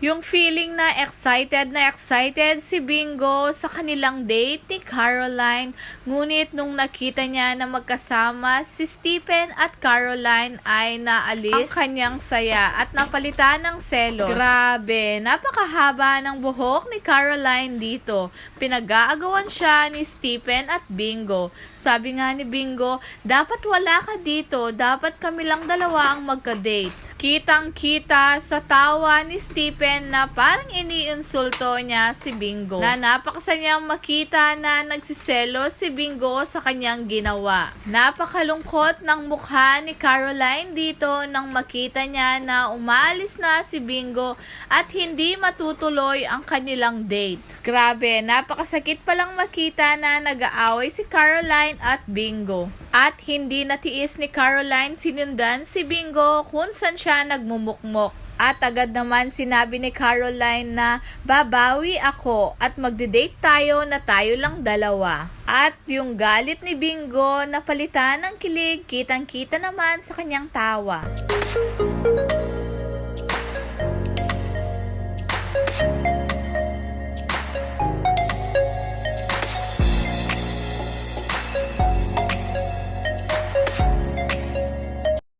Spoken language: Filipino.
Yung feeling na excited na excited si Bingo sa kanilang date ni Caroline. Ngunit nung nakita niya na magkasama si Stephen at Caroline ay naalis ang kanyang saya at napalitan ng selos. Grabe, napakahaba ng buhok ni Caroline dito. Pinag-aagawan siya ni Stephen at Bingo. Sabi nga ni Bingo, dapat wala ka dito, dapat kami lang dalawa ang magka-date. Kitang-kita sa tawa ni Stephen na parang iniinsulto niya si Bingo. Na napakasanyang makita na nagsiselo si Bingo sa kanyang ginawa. Napakalungkot ng mukha ni Caroline dito nang makita niya na umaalis na si Bingo at hindi matutuloy ang kanilang date. Grabe, napakasakit palang makita na nag-aaway si Caroline at Bingo. At hindi natiis ni Caroline sinundan si Bingo kung saan siya nagmumukmok. At agad naman sinabi ni Caroline na babawi ako at magde-date tayo na tayo lang dalawa. At yung galit ni Bingo na palitan ng kilig, kitang-kita naman sa kanyang tawa.